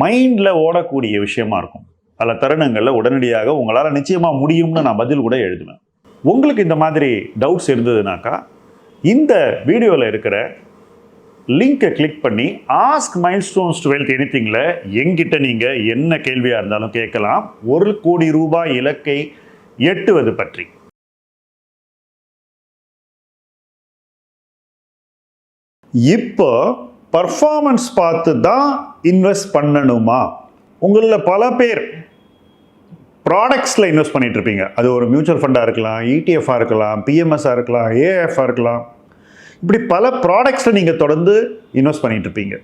மைண்டில் ஓடக்கூடிய விஷயமா இருக்கும். பல தருணங்களில் உடனடியாக உங்களால் நிச்சயமாக முடியும்னு நான் பதில் கூட எழுதுவேன். உங்களுக்கு இந்த மாதிரி டவுட்ஸ் இருந்ததுனாக்கா இந்த வீடியோவில் இருக்கிற லிங்கை கிளிக் பண்ணி ஆஸ்க் மைல் ஸ்டோன்ஸ் டுவெல்த் எனித்திங்கில் எங்கிட்ட நீங்கள் என்ன கேள்வியாக இருந்தாலும் கேட்கலாம். ஒரு கோடி ரூபாய் இலக்கை எட்டுவது பற்றி. இப்போ பர்ஃபார்மன்ஸ் பார்த்து தான் இன்வெஸ்ட் பண்ணணுமா? உங்களில் பல பேர் ப்ராடக்ட்ஸில் இன்வெஸ்ட் பண்ணிட்டு இருப்பீங்க. அது ஒரு மியூச்சுவல் ஃபண்டாக இருக்கலாம் E இடிஎஃபாக இருக்கலாம் பிஎம்எஸ்ஸாக இருக்கலாம் ஏஎஃபாக இருக்கலாம். இப்படி பல ப்ராடக்ட்ஸில் நீங்கள் தொடர்ந்து இன்வெஸ்ட் பண்ணிட்டு இருப்பீங்க.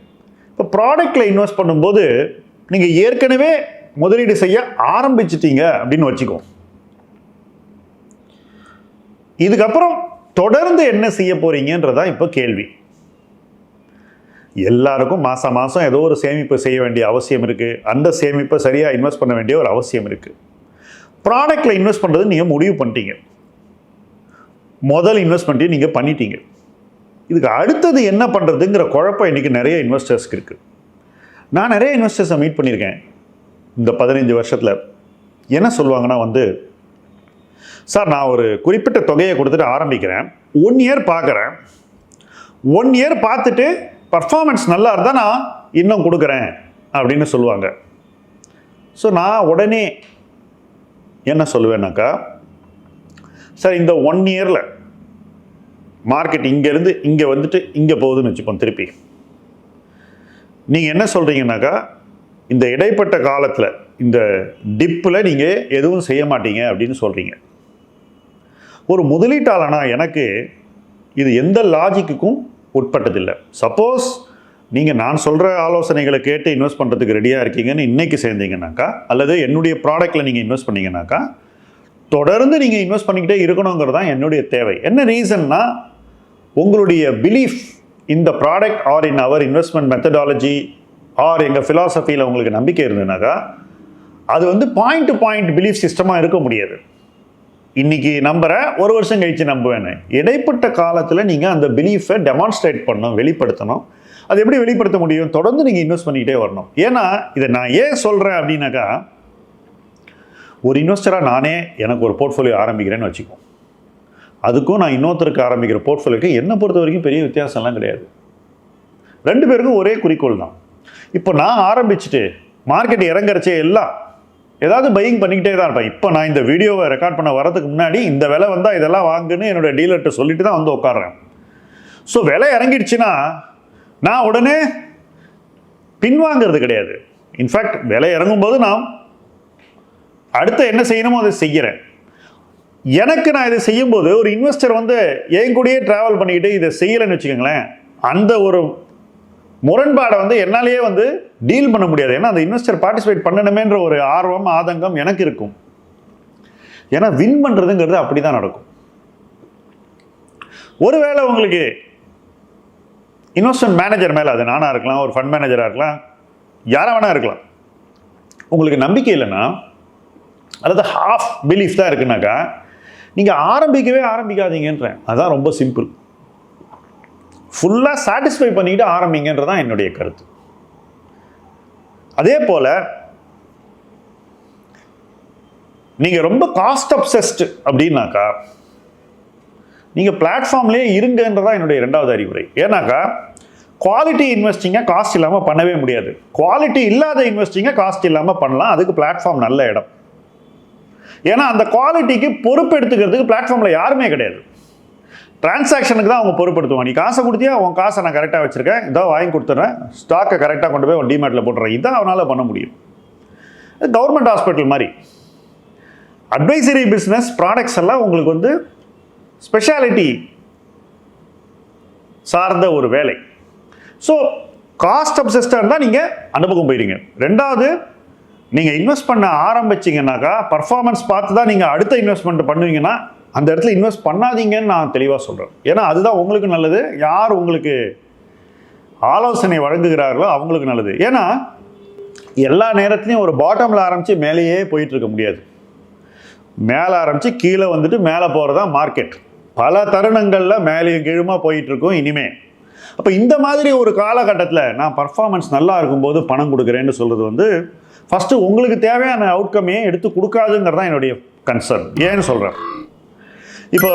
இப்போ ப்ராடக்டில் இன்வெஸ்ட் பண்ணும்போது நீங்கள் ஏற்கனவே முதலீடு செய்ய ஆரம்பிச்சிட்டீங்க அப்படின்னு வச்சுக்கோ. இதுக்கப்புறம் தொடர்ந்து என்ன செய்ய போகிறீங்கன்றதான் இப்போ கேள்வி. எல்லாருக்கும் மாதம் மாதம் ஏதோ ஒரு சேமிப்பு செய்ய வேண்டிய அவசியம் இருக்குது அந்த சேமிப்பை சரியாக இன்வெஸ்ட் பண்ண வேண்டிய ஒரு அவசியம் இருக்குது ப்ராடக்டில் இன்வெஸ்ட் பண்ணுறது நீங்கள் முடிவு பண்ணிட்டீங்க. முதல் இன்வெஸ்ட்மெண்ட்டையும் நீங்கள் பண்ணிட்டீங்க. இதுக்கு அடுத்தது என்ன பண்ணுறதுங்கிற குழப்பம் இன்றைக்கி நிறைய இன்வெஸ்டர்ஸ்க்கு இருக்குது நான் நிறைய இன்வெஸ்டர்ஸை மீட் பண்ணியிருக்கேன். இந்த பதினைஞ்சு வருஷத்தில். என்ன சொல்லுவாங்கன்னா வந்து சார் நான் ஒரு குறிப்பிட்ட தொகையை கொடுத்துட்டு ஆரம்பிக்கிறேன். ஒன் இயர் பார்க்குறேன். ஒன் இயர் பார்த்துட்டு பர்ஃபார்மன்ஸ் நல்லா இருந்தால் நான் இன்னும் கொடுக்குறேன் அப்படின்னு சொல்லுவாங்க. ஸோ நான் உடனே என்ன சொல்லுவேன்னாக்கா சார் இந்த ஒன் இயரில் மார்க்கெட் இங்கேருந்து இங்கே வந்துட்டு இங்கே போகுதுன்னு வச்சுப்போம் திருப்பி. நீங்கள் என்ன சொல்கிறீங்கன்னாக்கா இந்த இடைப்பட்ட காலத்தில் இந்த டிப்பில் நீங்கள் எதுவும் செய்ய மாட்டீங்க அப்படின்னு சொல்கிறீங்க ஒரு முதலீட்டாளனா எனக்கு இது எந்த லாஜிக்குக்கும் உட்பட்டதில்லை. சப்போஸ் நீங்கள் நான் சொல்கிற ஆலோசனைகளை கேட்டு இன்வெஸ்ட் பண்ணுறதுக்கு ரெடியாக இருக்கீங்கன்னு இன்றைக்கி சேர்ந்தீங்கன்னாக்கா அல்லது என்னுடைய ப்ராடக்ட்டில் நீங்கள் இன்வெஸ்ட் பண்ணிங்கனாக்கா தொடர்ந்து நீங்கள் இன்வெஸ்ட் பண்ணிக்கிட்டே இருக்கணுங்கிறது தான் என்னுடைய தேவை. என்ன ரீசன்னா உங்களுடைய பிலீஃப் இந்த product are in our investment methodology are எங்கள் ஃபிலாசபியில் உங்களுக்கு நம்பிக்கை இருந்ததுனாக்கா அது வந்து பாயிண்ட் டு பாயிண்ட் பிலீஃப் சிஸ்டமாக இருக்க முடியாது. இன்னைக்கு நம்புகிறேன் ஒரு வருஷம் கழிச்சு நம்புவேன்னு. இடைப்பட்ட காலத்தில் நீங்கள் அந்த பிலீஃபை டெமான்ஸ்ட்ரேட் பண்ணணும் வெளிப்படுத்தணும். அது எப்படி வெளிப்படுத்த முடியும்? தொடர்ந்து நீங்கள் இன்வெஸ்ட் பண்ணிக்கிட்டே வரணும். ஏன்னா இதை நான் ஏன் சொல்கிறேன் அப்படின்னாக்கா ஒரு இன்வெஸ்டராக நானே எனக்கு ஒரு போர்ட்ஃபோலியோ ஆரம்பிக்கிறேன்னு வச்சுக்கோ. அதுக்கும் நான் இன்னொருத்தருக்கு ஆரம்பிக்கிற போர்ட்ஃபோலியோக்கு என்னை பொறுத்த வரைக்கும் பெரிய வித்தியாசம்லாம் கிடையாது. ரெண்டு பேருக்கும் ஒரே குறிக்கோள் தான் இப்போ நான் ஆரம்பிச்சுட்டு மார்க்கெட் இறங்குறச்சே எல்லாம் ஏதாவது பையிங் பண்ணிக்கிட்டே தான் இருப்பேன். இப்போ நான் இந்த வீடியோவை ரெக்கார்ட் பண்ண வரதுக்கு முன்னாடி இந்த விலை வந்தால் இதெல்லாம் வாங்குன்னு என்னோட டீலர்கிட்ட சொல்லிட்டு தான் வந்து உட்காடுறேன் ஸோ விலை இறங்கிடுச்சுன்னா நான் உடனே பின்வாங்கிறது கிடையாது. இன்ஃபேக்ட் விலை இறங்கும்போது நான் அடுத்து என்ன செய்யணுமோ அதை செய்கிறேன். எனக்கு நான் இதை செய்யும்போது ஒரு இன்வெஸ்டர் வந்து என் கூடயே ட்ராவல் பண்ணிக்கிட்டு இதை செய்யலைன்னு வச்சுக்கோங்களேன். அந்த ஒரு முரண்பாடை வந்து என்னாலேயே வந்து டீல் பண்ண முடியாது. ஏன்னா அந்த இன்வெஸ்டர் பார்ட்டிசிபேட் பண்ணணுமேன்ற ஒரு ஆர்வம் ஆதங்கம் எனக்கு இருக்கும். ஏன்னா வின் பண்ணுறதுங்கிறது அப்படி தான் நடக்கும். ஒருவேளை உங்களுக்கு இன்வெஸ்ட்மெண்ட் மேனேஜர் மேலே அது நானாக இருக்கலாம் ஒரு ஃபண்ட் மேனேஜராக இருக்கலாம் யாராக வேணா இருக்கலாம். உங்களுக்கு நம்பிக்கை இல்லைன்னா அல்லது ஹாஃப் பிலீஃப் தான் இருக்குனாக்கா நீங்கள் ஆரம்பிக்கவே ஆரம்பிக்காதீங்கன்றேன். அதுதான் ரொம்ப சிம்பிள் ஃபுல்லாக சாட்டிஸ்ஃபை பண்ணிக்கிட்டு ஆரம்பிங்கன்றதான் என்னுடைய கருத்து. அதே போல் நீங்கள் ரொம்ப காஸ்ட் அப்சஸ்ட் அப்படின்னாக்கா நீங்கள் பிளாட்ஃபார்ம்லேயே இருங்கன்றதான் என்னுடைய ரெண்டாவது அறிவுரை. ஏன்னாக்கா குவாலிட்டி இன்வெஸ்டிங்கை காஸ்ட் இல்லாமல் பண்ணவே முடியாது. குவாலிட்டி இல்லாத இன்வெஸ்டிங்கை காஸ்ட் இல்லாமல் பண்ணலாம். அதுக்கு பிளாட்ஃபார்ம் நல்ல இடம். ஏன்னா அந்த குவாலிட்டிக்கு பொறுப்பு எடுத்துக்கிறதுக்கு பிளாட்ஃபார்மில் யாருமே கிடையாது. டிரான்சாக்ஷனுக்கு தான் அவங்க பொறுப்படுத்துவாங்க நீ காசை கொடுத்தியா? உன் காசை நான் கரெக்டாக வச்சுருக்கேன். இதோ வாங்கி கொடுத்துட்றேன் ஸ்டாக்கை கரெக்டாக கொண்டு போய் உன் டிமேட்டில் போட்டுறேன். இதான் அவனால் பண்ண முடியும். கவர்மெண்ட் ஹாஸ்பிட்டல் மாதிரி. அட்வைசரி பிஸ்னஸ் ப்ராடக்ட்ஸ் எல்லாம் உங்களுக்கு வந்து ஸ்பெஷாலிட்டி சார்ந்த ஒரு வேலை. ஸோ காஸ்ட் அப்சஸ்டாக இருந்தால் நீங்கள் அந்த பக்கம் போயிடுங்க. ரெண்டாவது நீங்கள் இன்வெஸ்ட் பண்ண ஆரம்பிச்சிங்கனாக்கா பர்ஃபார்மன்ஸ் பார்த்து தான் நீங்கள் அடுத்த இன்வெஸ்ட்மெண்ட் பண்ணுவீங்கன்னா அந்த இடத்துல இன்வெஸ்ட் பண்ணாதீங்கன்னு நான் தெளிவாக சொல்கிறேன் ஏன்னா அதுதான் உங்களுக்கு நல்லது. யார் உங்களுக்கு ஆலோசனை வழங்குகிறார்களோ அவங்களுக்கு நல்லது. ஏன்னா எல்லா நேரத்துலையும் ஒரு பாட்டமில் ஆரம்பித்து மேலேயே போயிட்டுருக்க முடியாது. மேலே ஆரம்பித்து கீழே வந்துட்டு மேலே போகிறது தான் மார்க்கெட் பல தருணங்களில் மேலேயும் கீழுமா போயிட்டுருக்கோம் இனிமேல் இனிமே. அப்போ இந்த மாதிரி ஒரு காலகட்டத்தில் நான் பர்ஃபார்மன்ஸ் நல்லா இருக்கும்போது பணம் கொடுக்குறேன்னு சொல்கிறது வந்து ஃபஸ்ட்டு உங்களுக்கு தேவையான அவுட்கம்மையே எடுத்து கொடுக்காதுங்கிறது தான் என்னுடைய கன்சர்ன் ஏன்னு சொல்கிறேன் இப்போ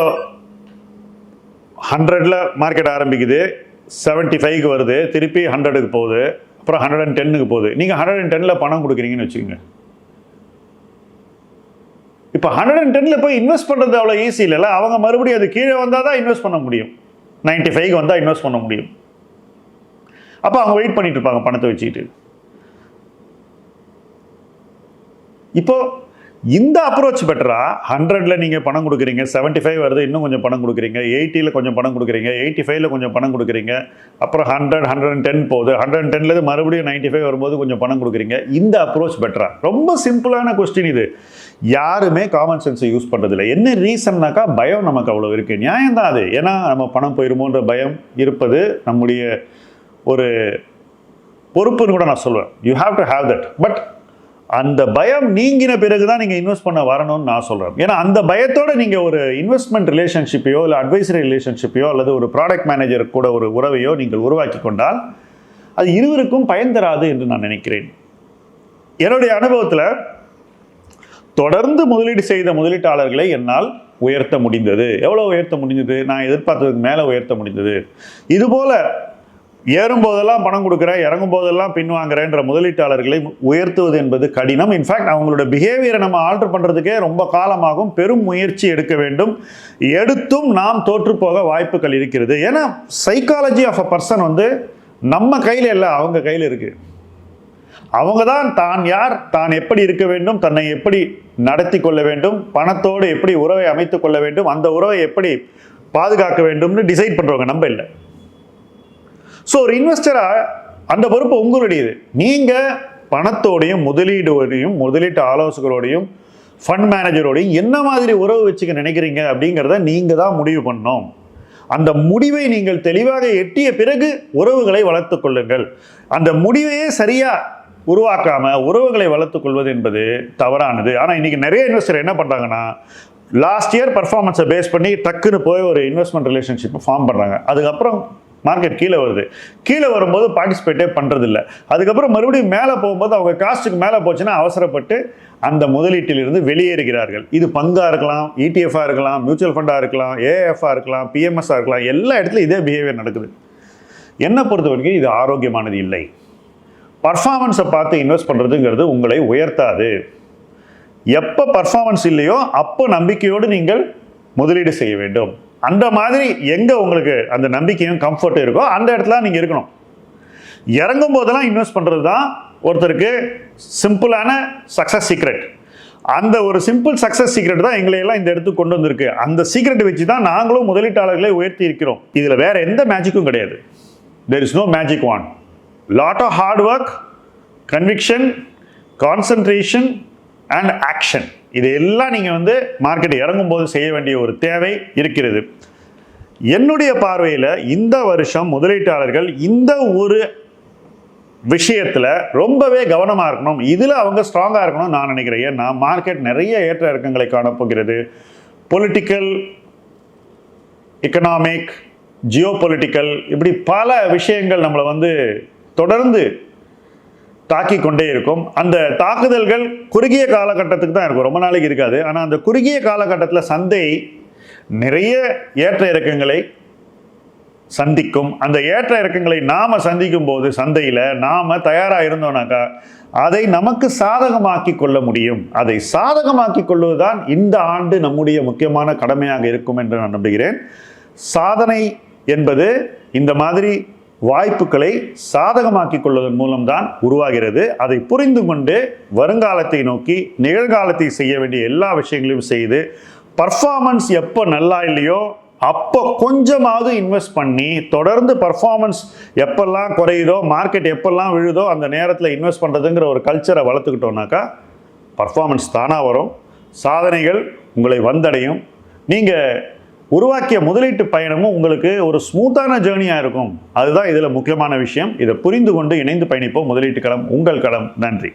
ஹண்ட்ரடில் மார்க்கெட் ஆரம்பிக்குது. செவன்ட்டி ஃபைவ்க்கு வருது. திருப்பி ஹண்ட்ரடுக்கு போகுது. அப்புறம் ஹண்ட்ரட் அண்ட் டென்னுக்கு போகுது. நீங்கள் ஹண்ட்ரட் அண்ட் டென்னில் பணம் கொடுக்குறீங்கன்னு வச்சுக்கோங்க. இப்போ ஹண்ட்ரட் அண்ட் டென்னில் போய் இன்வெஸ்ட் பண்ணுறது அவ்வளோ ஈஸி இல்லைல்ல அவங்க மறுபடியும் அது கீழே வந்தால் தான் இன்வெஸ்ட் பண்ண முடியும். நைன்ட்டி ஃபைவ்க்கு வந்தால் இன்வெஸ்ட் பண்ண முடியும். அப்போ அவங்க வெயிட் பண்ணிட்டு இருப்பாங்க பணத்தை வச்சுக்கிட்டு. இப்போது இந்த அப்ரோச் பெட்டரா ஹண்ட்ரட்ல நீங்கள் பணம் கொடுக்குறீங்க செவன்ட்டி ஃபைவ் வருது இன்னும் கொஞ்சம் பணம் கொடுக்குறீங்க எயிட்டியில் கொஞ்சம் பணம் கொடுக்குறீங்க எயிட்டி ஃபைவ்ல கொஞ்சம் பணம் கொடுக்குறீங்க அப்புறம் ஹண்ட்ரட் ஹண்ட்ரட் அண்ட் டென் போகுது ஹண்ட்ரட் அண்ட் டென்லேருந்து மறுபடியும் நைன்ட்டி ஃபைவ் வரும்போது கொஞ்சம் பணம் கொடுக்குறீங்க. இந்த அப்ரோச் பெட்டரா ரொம்ப சிம்பிளான கொஸ்டின் இது. யாருமே காமன் சென்ஸை யூஸ் பண்ணுறதில்ல என்ன ரீசன்னாக்கா பயம் நமக்கு அவ்வளோ இருக்குது நியாயம் தான் அது. ஏன்னா நம்ம பணம் போயிருமோன்ற பயம் இருப்பது நம்முடைய ஒரு பொறுப்புன்னு கூட நான் சொல்லுவேன் you have to have that but அந்த பயம் நீங்கின பிறகு தான் நீங்கள் இன்வெஸ்ட் பண்ண வரணும்னு நான் சொல்கிறேன் ஏன்னா அந்த பயத்தோட நீங்கள் ஒரு இன்வெஸ்ட்மெண்ட் ரிலேஷன்ஷிப்பையோ இல்லை அட்வைசரி ரிலேஷன்ஷிப்பையோ அல்லது ஒரு ப்ராடக்ட் மேனேஜர் கூட ஒரு உறவையோ நீங்கள் உருவாக்கி கொண்டால் அது இருவருக்கும் பயன் தராது என்று நான் நினைக்கிறேன். என்னுடைய அனுபவத்தில் தொடர்ந்து முதலீடு செய்த முதலீட்டாளர்களை என்னால் உயர்த்த முடிந்தது. எவ்வளோ உயர்த்த முடிந்தது? நான் எதிர்பார்த்ததுக்கு மேலே உயர்த்த முடிந்தது. இதுபோல் ஏறும் போதெல்லாம் பணம் கொடுக்குறேன் இறங்கும் போதெல்லாம் பின்வாங்குறேன்ற முதலீட்டாளர்களை உயர்த்துவது என்பது கடினம். இன்ஃபேக்ட் அவங்களோட பிஹேவியரை நம்ம ஆல்டர் பண்ணுறதுக்கே ரொம்ப காலமாகும். பெரும் முயற்சி எடுக்க வேண்டும். எடுத்தும் நாம் தோற்றுப்போக வாய்ப்புகள் இருக்கிறது. ஏன்னா சைக்காலஜி ஆஃப் அ பர்சன் வந்து நம்ம கையில் இல்லை அவங்க கையில் இருக்குது அவங்க தான் தான் யார் தான் எப்படி இருக்க வேண்டும் தன்னை எப்படி நடத்தி கொள்ள வேண்டும் பணத்தோடு எப்படி உறவை அமைத்து கொள்ள வேண்டும் அந்த உறவை எப்படி பாதுகாக்க வேண்டும்னு டிசைட் பண்ணுறவங்க நம்ம இல்லை. ஸோ ஒரு இன்வெஸ்டராக அந்த பொறுப்பு உங்களுடையது. நீங்கள் பணத்தோடையும் முதலீடோடையும் முதலீட்டு ஆலோசகரோடையும் ஃபண்ட் மேனேஜரோடையும் என்ன மாதிரி உறவு வச்சுக்க நினைக்கிறீங்க அப்படிங்கிறத நீங்கள் தான் முடிவு பண்ணோம் அந்த முடிவை நீங்கள் தெளிவாக எட்டிய பிறகு உறவுகளை வளர்த்துக்கொள்ளுங்கள் அந்த முடிவையே சரியாக உருவாக்காம உறவுகளை வளர்த்துக்கொள்வது என்பது தவறானது. ஆனால் இன்னைக்கு நிறைய இன்வெஸ்டர் என்ன பண்ணுறாங்கன்னா லாஸ்ட் இயர் பர்ஃபார்மன்ஸை பேஸ் பண்ணி டக்குன்னு போய் ஒரு இன்வெஸ்ட்மெண்ட் ரிலேஷன்ஷிப்பை ஃபார்ம் பண்ணுறாங்க அதுக்கப்புறம் மார்க்கெட் கீழே வருது. கீழே வரும்போது பார்ட்டிசிபேட்டே பண்ணுறதில்ல அதுக்கப்புறம் மறுபடியும் மேலே போகும்போது அவங்க காஸ்ட்டுக்கு மேலே போச்சுன்னா அவசரப்பட்டு அந்த முதலீட்டிலிருந்து வெளியேறுகிறார்கள். இது பங்காக இருக்கலாம் இடிஎஃபாக இருக்கலாம் மியூச்சுவல் ஃபண்டாக இருக்கலாம் ஏஎஃப்ஆ இருக்கலாம் பிஎம்எஸ்ஸாக இருக்கலாம் எல்லா இடத்துலையும் இதே பிஹேவியர் நடக்குது. என்னை பொறுத்த வரைக்கும் இது ஆரோக்கியமானது இல்லை. பர்ஃபார்மன்ஸை பார்த்து இன்வெஸ்ட் பண்ணுறதுங்கிறது உங்களை உயர்த்தாது. எப்போ பர்ஃபார்மன்ஸ் இல்லையோ அப்போ நம்பிக்கையோடு நீங்கள் முதலீடு செய்ய வேண்டும். அந்த மாதிரி எங்கே உங்களுக்கு அந்த நம்பிக்கையும் கம்ஃபர்ட்டும் இருக்கோ அந்த இடத்துல நீங்கள் இருக்கணும். இறங்கும் போதெல்லாம் இன்வெஸ்ட் பண்ணுறது தான் ஒருத்தருக்கு சிம்பிளான சக்ஸஸ் சீக்ரெட் அந்த ஒரு சிம்பிள் சக்ஸஸ் சீக்ரெட் தான் எங்களை எல்லாம் இந்த இடத்துக்கு கொண்டு வந்திருக்கு. அந்த சீக்ரெட் வச்சு தான் நாங்களும் முதலீட்டாளர்களை உயர்த்தி இருக்கிறோம். இதில் வேறு எந்த மேஜிக்கும் கிடையாது. There is no magic one lot of hard work conviction concentration and action இது எல்லாம் நீங்கள் வந்து மார்க்கெட் இறங்கும் போது செய்ய வேண்டிய ஒரு தேவை இருக்கிறது. என்னுடைய பார்வையில் இந்த வருஷம் முதலீட்டாளர்கள் இந்த ஒரு விஷயத்தில் ரொம்பவே கவனமாக இருக்கணும். இதில் அவங்க ஸ்ட்ராங்காக இருக்கணும்னு நான் நினைக்கிறேன். ஏன்னா மார்க்கெட் நிறைய ஏற்ற இறக்கங்களை காணப்போகிறது. பொலிட்டிக்கல் எக்கனாமிக் ஜியோ பொலிட்டிக்கல் இப்படி பல விஷயங்கள் நம்மளை வந்து தொடர்ந்து தாக்கி கொண்டே இருக்கும். அந்த தாக்குதல்கள் குறுகிய காலகட்டத்துக்கு தான் இருக்கும். ரொம்ப நாளைக்கு இருக்காது. ஆனால் அந்த குறுகிய காலகட்டத்தில் சந்தை நிறைய ஏற்ற இறக்கங்களை சந்திக்கும். அந்த ஏற்ற இறக்கங்களை நாம் சந்திக்கும் போது சந்தையில் நாம் தயாராக இருந்தோம்னாக்கா அதை நமக்கு சாதகமாக்கி கொள்ள முடியும். அதை சாதகமாக்கி கொள்வதுதான் இந்த ஆண்டு நம்முடைய முக்கியமான கடமையாக இருக்கும் என்று நான் நம்புகிறேன். சாதனை என்பது இந்த மாதிரி வாய்ப்புகளை சாதகமாக்கிக் கொள்வதன் மூலம்தான் உருவாகிறது. அதை புரிந்து கொண்டு வருங்காலத்தை நோக்கி நிகழ்காலத்தை செய்ய வேண்டிய எல்லா விஷயங்களையும் செய்து பர்ஃபார்மன்ஸ் எப்போ நல்லா இல்லையோ அப்போ கொஞ்சமாவது இன்வெஸ்ட் பண்ணி தொடர்ந்து பர்ஃபார்மன்ஸ் எப்பெல்லாம் குறையுதோ மார்க்கெட் எப்பெல்லாம் விழுதோ அந்த நேரத்தில் இன்வெஸ்ட் பண்ணுறதுங்கிற ஒரு கல்ச்சரை வளர்த்துக்கிட்டோம்னாக்கா பர்ஃபார்மன்ஸ் தானாக வரும். சாதனைகள் உங்களை வந்தடையும். நீங்கள் உருவாக்கிய முதலீட்டு பயணமும் உங்களுக்கு ஒரு ஸ்மூத்தான ஜேர்னியாக இருக்கும். அதுதான் இதில் முக்கியமான விஷயம். இதை புரிந்து கொண்டு இணைந்து பயணிப்போம். முதலீட்டு களம் உங்கள் களம். நன்றி.